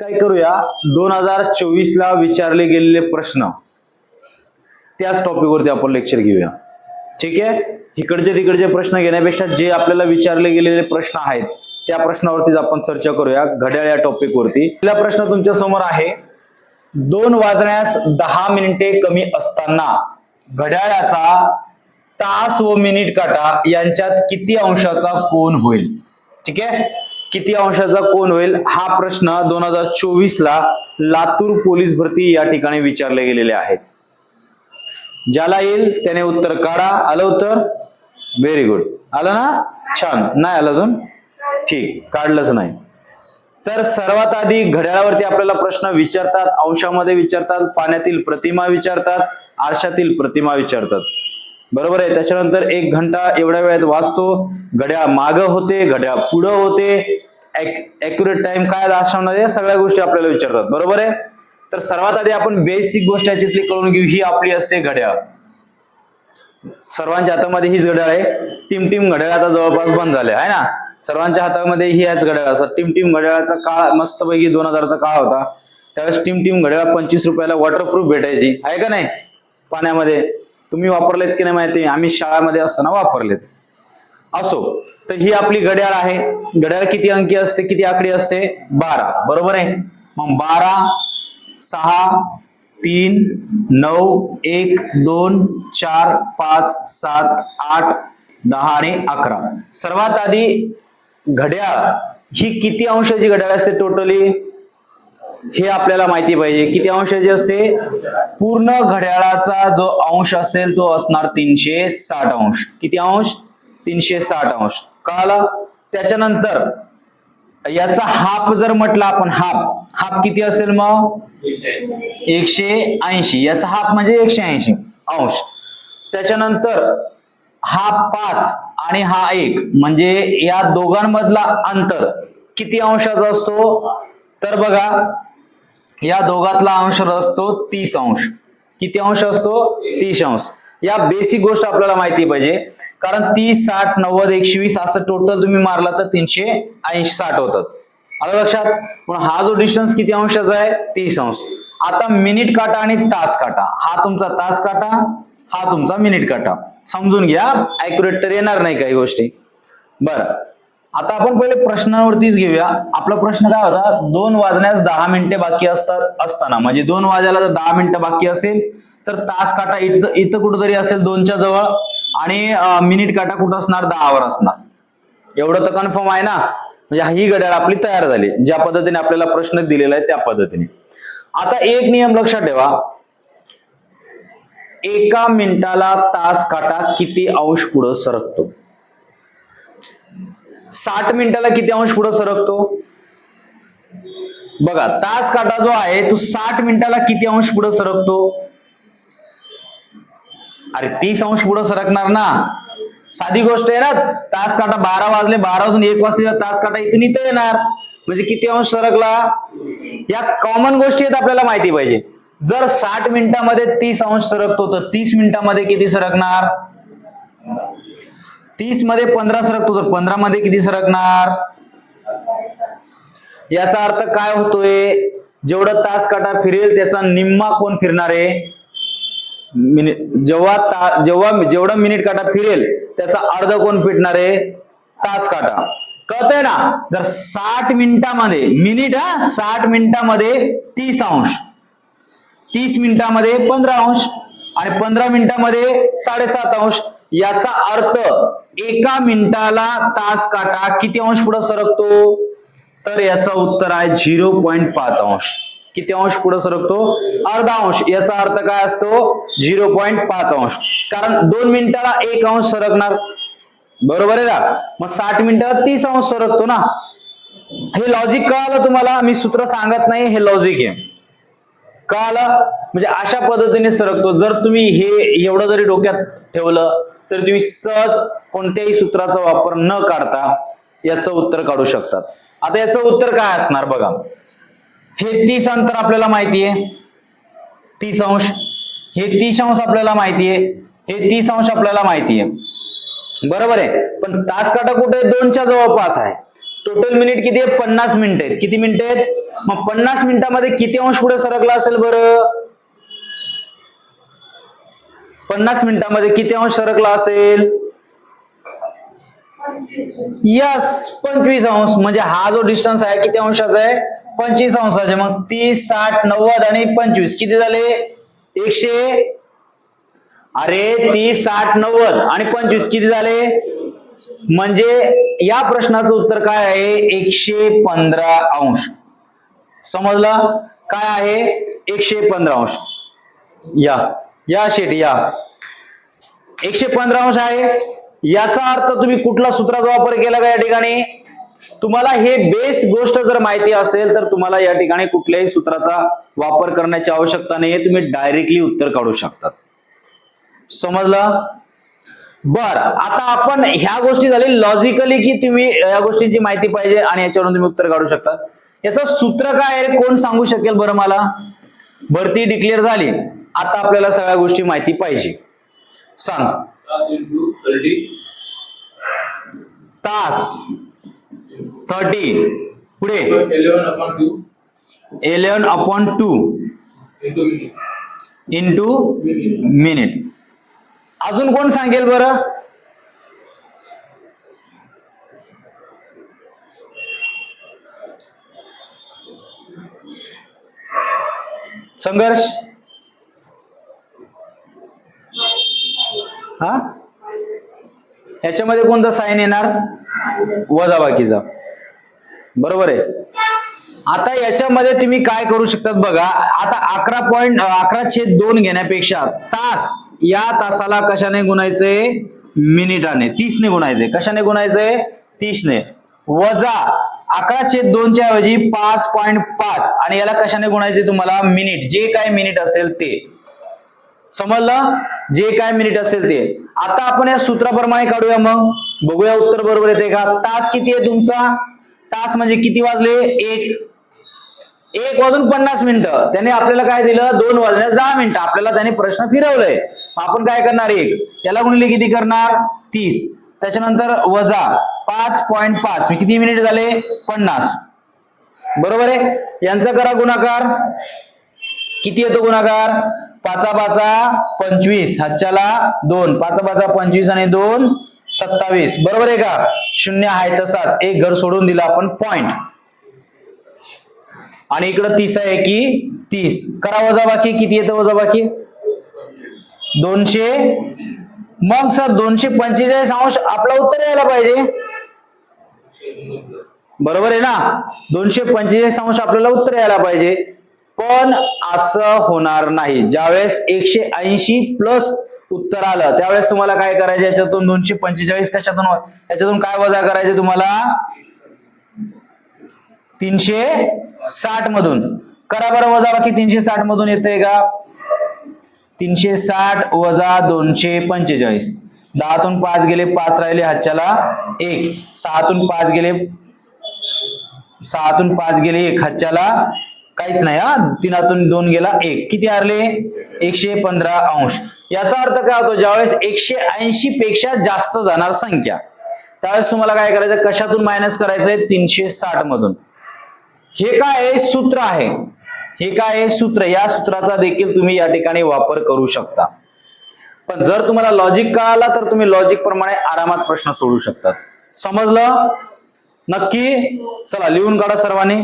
काय करूया? दोन हजार चोवीस ला विचारले गेलेले प्रश्न. त्याच टॉपिक वरती आपण लेक्चर घेऊया. ठीक आहे? इकडचे तिकडचे प्रश्न घेण्यापेक्षा जे आपल्याला विचारले गेलेले प्रश्न आहेत त्या प्रश्नावरतीच आपण चर्चा करूया घड्याळ या टॉपिकवरती पहिला प्रश्न तुमच्यासमोर आहे. दोन वाजण्यास दहा मिनिटे कमी असताना घड्याळाचा तास व मिनिट काटा यांच्यात किती अंशाचा कोण होईल? ठीक आहे? किती अंशाचा कोण होईल? हा प्रश्न दोन हजार चोवीस ला लातूर पोलीस भरती या ठिकाणी विचारले गेलेले आहेत. ज्याला येईल त्याने उत्तर काढा. आलं उत्तर? व्हेरी गुड आलं ना? छान. नाही आलं अजून? ठीक. काढलंच नाही. तर सर्वात आधी घड्याळावरती आपल्याला प्रश्न विचारतात अंशामध्ये विचारतात पाण्यातील प्रतिमा विचारतात आरशातील प्रतिमा विचारतात. बरोबर आहे. त्याच्यानंतर एक घंटा एवढ्या वेळेत वाचतो. घड्याळ माग होते घड्याळ पुढं होते. ऍक्युरेट टाइम काय असणार या सगळ्या गोष्टी आपल्याला विचारतात. बरोबर आहे? तर सर्वात आधी आपण बेसिक गोष्ट याच्यातली कळून घेऊ. ही आपली असते घड्याळ. सर्वांच्या हातामध्ये हीच घड्याळ आहे. टिम टिम घड्याळ आता जवळपास बंद झाले आहे ना? सर्वांच्या हातामध्ये ही याच घड्याळ असतात टिम टिम घड्याळाचा काळ मस्तपैकी दोन हजारचा काळ होता. त्यावेळेस टिम टिम घड्याळ पंचवीस रुपयाला वॉटरप्रूफ भेटायची. आहे का नाही? पाण्यामध्ये. तुम्ही वापरलेत की नाही माहिती? आम्ही शाळामध्ये असताना वापरलेत. असो. तर ही आपली घड्याळ आहे. घड्याळ किती अंकी असते किती आकडी असते? बारा. बरोबर आहे? मग बारा सहा तीन नऊ एक दोन चार पाच सात आठ दहा आणि अकरा. सर्वात आधी घड्याळ. ही किती अंशाची घड्याळ असते टोटली हे आपल्याला माहिती पाहिजे. किती अंशाची असते? पूर्ण घड्याळाचा जो अंश असेल तो असणार तीनशे साठ अंश. किती अंश? तीनशे साठ अंश. कळालं? त्याच्यानंतर याचा हाफ जर म्हटलं आपण हाफ. हाफ किती असेल मग? एकशे ऐंशी. याचा हाफ म्हणजे एकशे ऐंशी अंश. त्याच्यानंतर हा पाच आणि हा एक म्हणजे या दोघांमधला अंतर किती अंशाचा असतो? तर बघा या दोघातला अंश असतो तीस अंश. किती अंश असतो? तीस अंश. या बेसिक गोष्ट आपल्याला माहिती पाहिजे. कारण तीस साठ नव्वद एकशे वीस असं टोटल तुम्ही मारला तर तीनशे ऐंशी साठ होतात. आलं लक्षात? पण हा जो डिस्टन्स किती अंशाचा आहे? तीस अंश. आता मिनिट काटा आणि तास काटा. हा तुमचा तास काटा हा तुमचा मिनिट काटा. समजून घ्या. अॅक्युरेट तर येणार नाही काही गोष्टी. बरं. आता आपण पहिले प्रश्नावरतीच घेऊया. आपला प्रश्न काय होता? दोन वाजण्यास दहा मिनिटे बाकी असतात असताना. म्हणजे दोन वाजायला जर दहा मिनिटं बाकी असेल तर तास काटा इथं इथं कुठंतरी असेल दोनच्या जवळ आणि मिनिट काटा कुठं असणार? दहावर असणार. एवढं तर कन्फर्म आहे ना? म्हणजे ही घड्याळ आपली तयार झाली. ज्या पद्धतीने आपल्याला प्रश्न दिलेला आहे त्या पद्धतीने. आता एक नियम लक्षात ठेवा. एका मिनिटाला तास काटा किती अंश पुढं सरकतो? साठ मिनिटाला किती अंश पुढे सरकतो? बघा तास काटा जो आहे तो साठ मिनिटाला किती अंश पुढे सरकतो? अरे तीस अंश पुढे सरकणार ना. साधी गोष्ट आहे ना तास काटा बारा वाजले बारा वाजून एक वाजले तास काटा इथून इथं येणार. म्हणजे किती अंश सरकला? या कॉमन गोष्टी आहेत आपल्याला माहिती पाहिजे. जर साठ मिनिटामध्ये तीस अंश सरकतो तर तीस मिनिटामध्ये किती सरकणार? तीसमध्ये पंधरा सरकतो तर पंधरा मध्ये किती सरकणार? याचा अर्थ काय होतोय? जेवढं तास काटा फिरेल त्याचा निम्मा कोण फिरणार आहे? मिनिट जेव्हा ता जेव्हा जेवढा मिनिट काटा फिरेल त्याचा अर्ध कोण फिटणार? आहे तास काटा. कळतंय ना? जर साठ मिनिटामध्ये मिनिट हा? साठ मिनिटामध्ये तीस अंश. तीस मिनिटामध्ये पंधरा अंश. आणि पंधरा मिनिटामध्ये साडेसात अंश. याचा अर्थ एका मिनिटाला तास काटा किती अंश पुढे सरकतो? तर याचं उत्तर आहे झिरो पॉईंट पाच अंश. किती अंश पुढे सरकतो? अर्धा अंश. याचा अर्थ काय असतो? झिरो पॉईंट पाच अंश. कारण दोन मिनिटाला एक अंश सरकणार. बरोबर आहे ना मग साठ मिनिटाला तीस अंश सरकतो ना? हे लॉजिक कळालं तुम्हाला? मी सूत्र सांगत नाही हे लॉजिक आहे. कळालं? म्हणजे अशा पद्धतीने सरकतो. जर तुम्ही हे एवढं जरी डोक्यात ठेवलं तर तुम्ही सहज कोणत्याही सूत्राचा वापर न काढता याचं उत्तर काढू शकतात. आता याचं उत्तर काय असणार बघा? हे तीस अंतर आपल्याला माहिती आहे. तीस अंश. हे तीस अंश आपल्याला माहिती आहे. हे तीस अंश आपल्याला माहिती आहे. बरोबर आहे? पण तास काटा कुठे? आहे? दोनच्या जवळपास आहे. टोटल मिनिट किती आहे? पन्नास मिनिट आहेत. किती मिनिट आहेत? मग पन्नास मिनिटामध्ये किती अंश पुढे सरकला असेल बरं? पन्नास मिनिटामध्ये किती अंश सरकला असेल? यस पंचवीस अंश. म्हणजे हा जो डिस्टन्स आहे किती अंशाचा आहे? पंचवीस अंशाचे. मग तीस साठ नव्वद आणि पंचवीस. किती झाले? एकशे अरे तीस साठ नव्वद आणि पंचवीस किती झाले? म्हणजे या प्रश्नाचं उत्तर काय आहे? एकशे पंधरा अंश. समजलं? काय आहे? एकशे पंधरा अंश. या. या शेट या. एकशे पंधरा अंश आहे. याचा अर्थ तुम्ही कुठला सूत्राचा वापर केला का या ठिकाणी? तुम्हाला हे बेस गोष्ट जर माहिती असेल तर तुम्हाला या ठिकाणी कुठल्याही सूत्राचा वापर करण्याची आवश्यकता नाहीये तुम्ही डायरेक्टली उत्तर काढू शकतात. समजलं? बर आता आपण ह्या गोष्टी झाली लॉजिकली की तुम्ही या गोष्टींची माहिती पाहिजे आणि याच्यावरून तुम्ही उत्तर काढू शकता. याचं सूत्र काय आहे कोण सांगू शकेल बरं मला? भरती डिक्लेअर झाली. आता आपल्याला सगळ्या गोष्टी माहिती पाहिजे. सांग. Class into 30 तास. थर्टी पुढे 11 upon 2 eleven upon two minute. Into minute अजून कोण सांगेल बरं? संघर्ष. हा? याच्यामध्ये कोणता साईन येणार? वजाबाकीचा. बरोबर आहे. आता याच्यामध्ये तुम्ही काय करू शकतात बघा आता अकरा पॉईंट अकरा छेद दोन घेण्यापेक्षा तास या तासाला कशाने गुणायचंय मिनिटाने तीसने गुणायचंय कशाने गुणायचंय तीसने. वजा अकरा छेद दोनच्या ऐवजी पाच पॉईंट पाच. आणि याला कशाने गुणायचे तुम्हाला? मिनिट. जे काय मिनिट असेल ते. समजलं? जे काय मिनिट असेल ते. आता आपण या सूत्राप्रमाणे काढूया मग. बघूया उत्तर बरोबर येते का? तास किती आहे तुमचा? तास म्हणजे किती वाजले? एक. एक वाजून पन्नास मिनिटं. त्याने आपल्याला काय दिलं? दोन वाजण्यास दहा मिनिटं. आपल्याला त्याने प्रश्न फिरवलंय. आपण काय करणार? एक. त्याला गुणिले किती करणार? तीस. त्याच्यानंतर वजा पाच पॉईंट पाच. म्हणजे किती मिनिट झाले? पन्नास. बरोबर आहे? यांचा करा गुणाकार. किती येतो गुणाकार? पाचा पाचा पंचवीस. हातच्याला दोन. पाचा पाचा पंचवीस आणि दोन. सत्तावीस. बरोबर आहे का? शून्य आहे तसाच. एक घर सोडून दिला आपण. पॉइंट आणि इकडं तीस आहे की तीस. करा वजाबाकी. किती येतं वजाबाकी? दोनशे. मग सर दोनशे पंचेचाळीस अंश आपला उत्तर यायला पाहिजे. बरोबर आहे ना? दोनशे पंचेचाळीस अंश आपल्याला उत्तर यायला पाहिजे. पण असं होणार नाही. ज्यावेळेस एकशे ऐंशी प्लस उत्तर आलं. त्यावेळेस तुम्हाला काय करायचं? याच्यातून दोनशे पंचेचाळीस कशातून याच्यातून काय वजा करायचे तुम्हाला? तीनशे साठ मधून. करा बरं वजा बाकी तीनशे साठ मधून येतंय का? तीनशे साठ वजा दोनशे पंचेचाळीस. दहातून पाच गेले पाच राहिले हातच्याला एक. सहातून पाच गेले सहातून पाच गेले एक हातच्याला काहीच नाही हा? तीनातून दोन गेला एक. किती हरले? एकशे पंधरा अंश. याचा अर्थ काय होतो ज्यावेळेस एकशे ऐंशी पेक्षा जास्त जाणार संख्या त्यावेळेस तुम्हाला काय करायचं? कशातून मायनस करायचंय? तीनशे साठ मधून. हे काय आहे? सूत्र आहे. हे काय आहे? सूत्र. या सूत्राचा देखील तुम्ही या ठिकाणी वापर करू शकता. पण जर तुम्हाला लॉजिक कळाला तर तुम्ही लॉजिक प्रमाणे आरामात प्रश्न सोडू शकतात. समजलं? नक्की? चला लिहून काढा सर्वांनी.